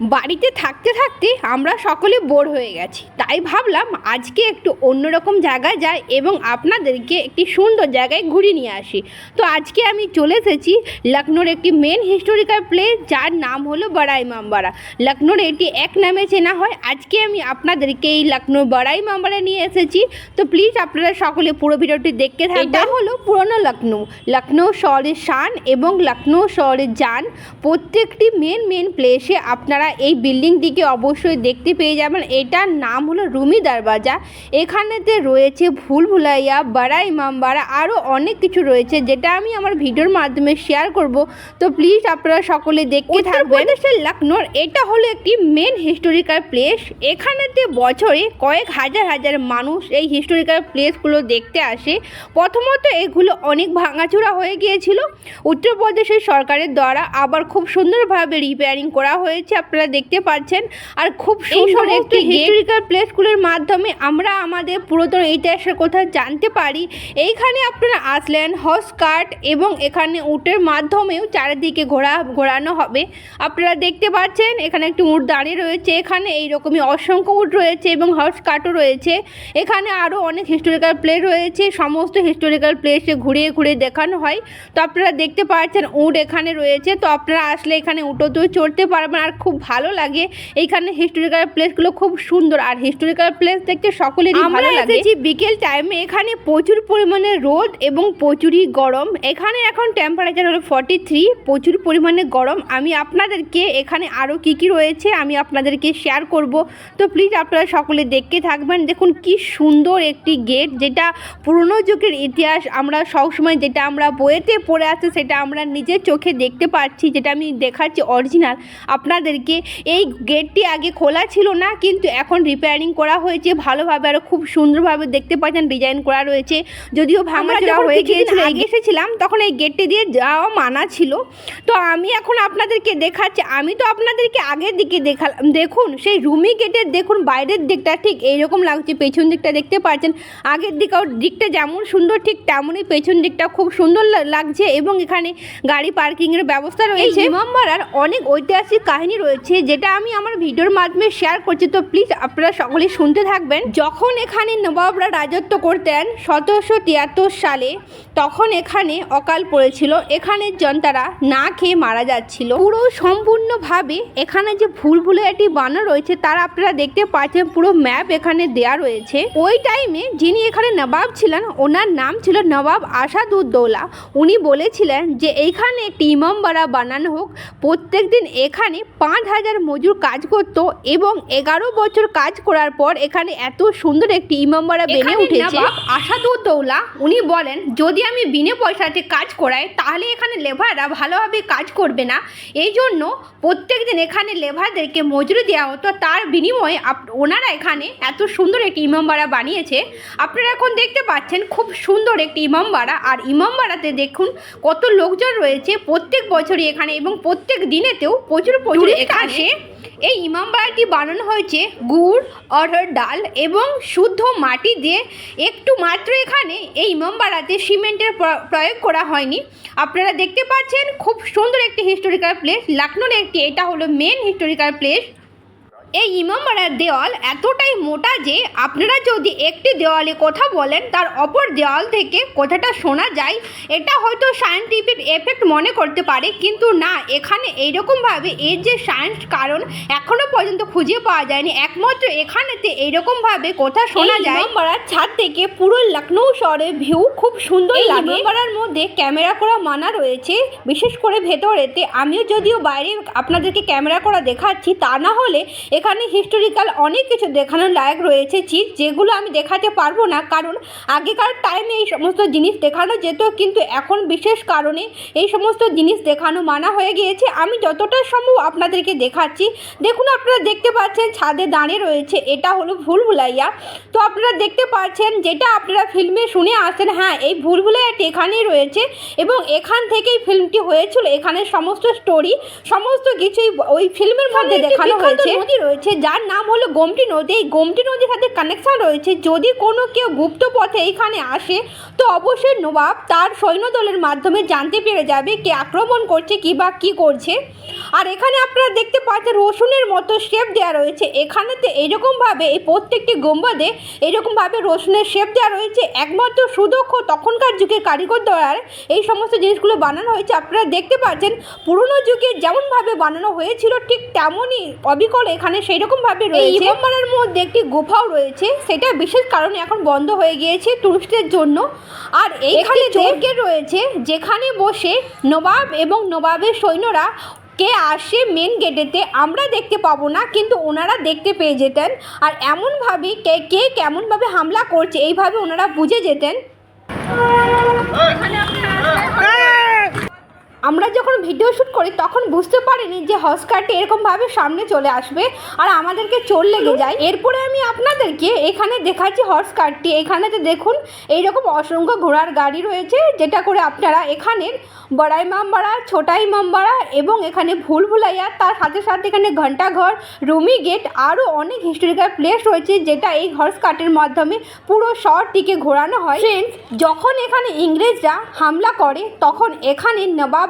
বাড়িতে থাকতে থাকতে আমরা সকলে বোর হয়ে গেছি। তাই ভাবলাম আজকে একটু অন্যরকম জায়গায় যাই এবং আপনাদেরকে একটি সুন্দর জায়গায় ঘুরিয়ে নিয়ে আসি। তো আজকে আমি চলে এসেছি লখনৌর একটি মেন হিস্টোরিক্যাল প্লেস যার নাম হলো বড়াই মামবাড়া লখনৌর এটি এক নামে চেনা হয়। আজকে আমি আপনাদেরকে এই লখনৌ বড়াই মামবাড়া নিয়ে এসেছি। তো প্লিজ আপনারা সকলে পুরো ভিডিওটি দেখতে থাকবেন। এটা হলো পুরনো লখনৌ লখনৌ শহরের শান এবং লখনৌ শহরের যান প্রত্যেকটি মেন মেন প্লেসে আপনারা এই বিল্ডিংটিকে অবশ্যই দেখতে পেয়ে যাবেন। এটার নাম হলো রুমি দরওয়াজা। এখানেতে রয়েছে ভুল ভুলাইয়া বাড়া ইমামবাড়া আরও অনেক কিছু রয়েছে যেটা আমি আমার ভিডিওর মাধ্যমে শেয়ার করব। তো প্লিজ আপনারা সকলে দেখতে থাকবেন। লখনৌর এটা হলো একটি মেন হিস্টোরিক্যাল প্লেস এখানেতে বছরে কয়েক হাজার হাজার মানুষ এই হিস্টোরিক্যাল প্লেসগুলো দেখতে আসে। প্রথমত এগুলো অনেক ভাঙাচোরা হয়ে গিয়েছিল। উত্তরপ্রদেশের সরকারের দ্বারা আবার খুব সুন্দরভাবে রিপেয়ারিং করা হয়েছে। আপনারা দেখতে পাচ্ছেন। আর খুব সুন্দর একটি হিস্টোরিক্যাল প্লেসগুলোর মাধ্যমে আমরা আমাদের পুরাতন ইতিহাসের কথা জানতে পারি। এইখানে আপনারা আসলেন হর্স কার্ট এবং এখানে উটের মাধ্যমেও চারিদিকে ঘোরা ঘোরানো হবে। আপনারা দেখতে পাচ্ছেন এখানে একটি উট দাঁড়িয়ে রয়েছে। এখানে এই এইরকমই অসংখ্য উট রয়েছে এবং হর্স কার্টও রয়েছে। এখানে আরও অনেক হিস্টোরিক্যাল প্লেস রয়েছে। সমস্ত হিস্টোরিক্যাল প্লেসে ঘুরিয়ে ঘুরিয়ে দেখানো হয়। তো আপনারা দেখতে পাচ্ছেন উট এখানে রয়েছে। তো আপনারা আসলে এখানে উটোতেও চড়তে পারবেন। আর খুব ভালো লাগে। এইখানে হিস্টোরিক্যাল প্লেসগুলো খুব সুন্দর। আর হিস্টোরিক্যাল প্লেস দেখতে সকলেরই ভালো লাগে। বিকেল টাইমে এখানে প্রচুর পরিমাণে রোদ এবং প্রচুরই গরম। এখানে এখন টেম্পারেচার হলো ফর্টি থ্রি প্রচুর পরিমাণে গরম। আমি আপনাদেরকে এখানে আরও কী কী রয়েছে আমি আপনাদেরকে শেয়ার করব। তো প্লিজ আপনারা সকলে দেখতে থাকবেন। দেখুন কি সুন্দর একটি গেট যেটা পুরনো যুগের ইতিহাস। আমরা সবসময় যেটা আমরা বইয়েতে পড়ে আসছে সেটা আমরা নিজের চোখে দেখতে পাচ্ছি। যেটা আমি দেখাচ্ছি অরিজিনাল আপনাদেরকে এই গেটটি আগে খোলা ছিল না কিন্তু এখন রিপেয়ারিং করা হয়েছে। ভালোভাবে আরও খুব সুন্দরভাবে দেখতে পাচ্ছেন ডিজাইন করা রয়েছে। যদিও ভাঙাচোরা হয়ে গিয়েছিল আগে এসেছিলাম তখন এই গেটটি দিয়ে যাওয়া মানা ছিল। তো আমি এখন আপনাদেরকে দেখাচ্ছি আমি তো আপনাদেরকে আগের দিকে দেখালাম দেখুন সেই রুমি গেটের দেখুন বাইরের দিকটা ঠিক এইরকম লাগছে পেছন দিকটা দেখতে পাচ্ছেন। আগের দিকেও দিকটা যেমন সুন্দর ঠিক তেমনই পেছন দিকটা খুব সুন্দর লাগছে এবং এখানে গাড়ি পার্কিংয়ের ব্যবস্থা রয়েছে। ইমামবাড়ার অনেক ঐতিহাসিক কাহিনী রয়েছে। যেটা আমি আমার ভিডিওর মাধ্যমে শেয়ার করছি। তো প্লিজ আপনারা সকলে শুনতে থাকবেন। যখন এখানে নবাবরা রাজত্ব করতেন সতেরোশো তিয়াত্তর সালে, তখন এখানে অকাল পড়েছিল। এখানে জনতারা না খেয়ে মারা যাচ্ছিল। পুরো সম্পূর্ণভাবে এখানে যে ভুল ভুলে একটি বানানো রয়েছে, তার আপনারা দেখতে পাচ্ছেন, পুরো ম্যাপ এখানে দেয়া রয়েছে। ওই টাইমে যিনি এখানে নবাব ছিলেন, ওনার নাম ছিল নবাব আসাদুদ্দৌলা। উনি বলেছিলেন যে, এইখানে একটি ইমামবাড়া বানানো হোক। প্রত্যেক দিন এখানে পাঁচ হাজার মজুর কাজ করত এবং এগারো বছর কাজ করার পর এখানে এত সুন্দর একটি ইমামবাড়া বেড়ে উঠেছে। আসাদুদ্দৌলা উনি বলেন যদি আমি বিনে পয়সাতে কাজ করাই তাহলে এখানে লেবাররা ভালোভাবে কাজ করবে না। এই জন্য প্রত্যেক দিন এখানে লেবারদেরকে মজুরি দেওয়া হতো। তার বিনিময়ে ওনারা এখানে এত সুন্দর একটি ইমামবাড়া বানিয়েছে। আপনারা এখন দেখতে পাচ্ছেন খুব সুন্দর একটি ইমামবাড়া। আর ইমামবাড়াতে দেখুন কত লোকজন রয়েছে প্রত্যেক বছরই এখানে এবং প্রত্যেক দিনেতেও প্রচুর প্রচুর এখানে আসে এই ইমামবাড়াটি বানানো হয়েছে গুড় অরহর ডাল এবং শুদ্ধ মাটি দিয়ে। একটু মাত্র এখানে এই ইমামবাড়াতে সিমেন্টের প্র- প্রয়োগ করা হয়নি। আপনারা দেখতে পাচ্ছেন খুব সুন্দর একটি হিস্টোরিক্যাল প্লেস লখনৌর একটি, এটা হলো মেন হিস্টোরিক্যাল প্লেস এই ইমামবাড়ার দেওয়াল এতটাই মোটা যে আপনারা যদি একটি দেওয়ালে কথা বলেন তার অপর দেওয়াল থেকে কথাটা শোনা যায়। এটা হয়তো সায়েন্টিফিক এফেক্ট মনে করতে পারে কিন্তু না এখানে এইরকমভাবে এর যে সায়েন্স কারণ এখনও পর্যন্ত খুঁজে পাওয়া যায়নি। একমাত্র এখানেতে এইরকমভাবে কথা শোনা যায়। ইমামবাড়ার ছাদ থেকে পুরো লখনৌ শহরের ভিউ খুব সুন্দর লাগে। ইমামবাড়ার মধ্যে ক্যামেরা করা মানা রয়েছে বিশেষ করে ভেতরেতে। আমিও যদিও বাইরে আপনাদেরকে ক্যামেরা করা দেখাচ্ছি তা না হলে এখানে হিস্টোরিক্যাল অনেক কিছু দেখানোর লায়ক রয়েছে চিজ যেগুলো আমি দেখাতে পারব না কারণ আগেকার টাইমে এই সমস্ত জিনিস দেখানো যেত কিন্তু এখন বিশেষ কারণে এই সমস্ত জিনিস দেখানো মানা হয়ে গিয়েছে। আমি যতটা সম্ভব আপনাদেরকে দেখাচ্ছি। দেখুন আপনারা দেখতে পাচ্ছেন ছাদে দাঁড়িয়ে রয়েছে এটা হলো ভুল ভুলাইয়া। তো আপনারা দেখতে পাচ্ছেন যেটা আপনারা ফিল্মে শুনে আসেন হ্যাঁ এই ভুল ভুলাইয়াটি এখানেই রয়েছে এবং এখান থেকেই ফিল্মটি হয়েছিল। এখানে সমস্ত স্টোরি সমস্ত কিছুই ওই ফিল্মের মধ্যে দেখানো হয়েছে। রয়েছে, যার নাম হলো গোমটি নদী। এই গোমটি নদীর সাথে কানেকশন রয়েছে, যদি কোনো কেউ গুপ্ত পথে এইখানে আসে, তো অবশ্যই নবাব তার সৈন্যদলের মাধ্যমে জানতে পেরে যাবে কে আক্রমণ করছে, কি বা কী করছে। আর এখানে আপনারা দেখতে পাচ্ছেন, রসুনের মতো শেপ দেওয়া রয়েছে। এখানেতে এইরকমভাবে এই প্রত্যেকটি গম্বদে এরকমভাবে রসুনের শেপ দেওয়া রয়েছে। একমাত্র সুদক্ষ তখনকার যুগের কারিগর দ্বারা এই সমস্ত জিনিসগুলো বানানো হয়েছে। আপনারা দেখতে পাচ্ছেন, পুরনো যুগে যেমনভাবে বানানো হয়েছিল, ঠিক তেমনই অবিকল এখানে সেই রকমভাবে রয়েছে। ইমামবাড়ার মধ্যে একটি গুফাও রয়েছে সেটা বিশেষ কারণে এখন বন্ধ হয়ে গিয়েছে টুরিস্টদের জন্য। আর এইখানে চৌকে রয়েছে যেখানে বসে নবাব এবং নবাবের সৈন্যরা কে আসে মেন গেটেতে আমরা দেখতে পাবো না কিন্তু ওনারা দেখতে পেয়ে যেতেন। আর এমনভাবে কে কে কেমনভাবে হামলা করছে এইভাবে ওনারা বুঝে যেতেন। আমরা যখন ভিডিও শ্যুট করি তখন বুঝতে পারিনি যে হর্স হসকারটি এরকমভাবে সামনে চলে আসবে আর আমাদেরকে চোর লেগে যায়। এরপরে আমি আপনাদেরকে এখানে দেখাচ্ছি হর্স কারটি এখানেতে দেখুন এইরকম অসংখ্য ঘোড়ার গাড়ি রয়েছে যেটা করে আপনারা এখানের বড়াই মামবাড়া ছোটাই মামবাড়া এবং এখানে ভুল ভুলাইয়া তার সাথে সাথে এখানে ঘন্টাঘর রুমি গেট আরও অনেক হিস্টোরিক্যাল প্লেস রয়েছে যেটা এই হর্স কার্টের মাধ্যমে পুরো শহরটিকে ঘোরানো হয়। ফ্রেন্ডস যখন এখানে ইংরেজরা হামলা করে তখন এখানে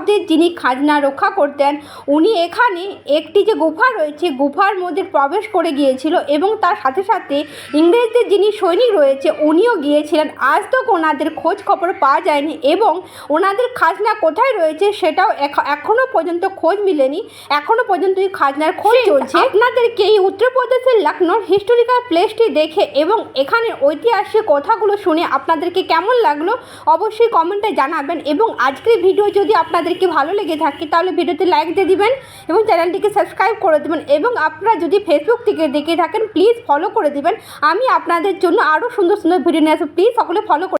নবাবদের যিনি খাজনা রক্ষা করতেন উনি এখানে একটি যে গুফা রয়েছে গুফার মধ্যে প্রবেশ করে গিয়েছিল এবং তার সাথে সাথে ইংরেজদের যিনি সৈনিক রয়েছে উনিও গিয়েছিলেন। আজ তক ওনাদের খোঁজ খবর পাওয়া যায়নি এবং ওনাদের খাজনা কোথায় রয়েছে সেটাও এখনও পর্যন্ত খোঁজ মিলেনি। এখনও পর্যন্ত এই খাজনার খোঁজ চলছে। আপনাদেরকে এই উত্তরপ্রদেশের লখনৌর হিস্টোরিক্যাল প্লেসটি দেখে এবং এখানে ঐতিহাসিক কথাগুলো শুনে আপনাদেরকে কেমন লাগল অবশ্যই কমেন্টে জানাবেন এবং আজকের ভিডিও যদি আপনাদেরকে ভালো লেগে থাকে তাহলে ভিডিওতে লাইক দিয়ে দিবেন এবং চ্যানেলটিকে সাবস্ক্রাইব করে দেবেন এবং আপনারা যদি ফেসবুক থেকে দেখে থাকেন প্লিজ ফলো করে দিবেন। আমি আপনাদের জন্য আরও সুন্দর সুন্দর ভিডিও নিয়ে আসব। প্লিজ সকলে ফলো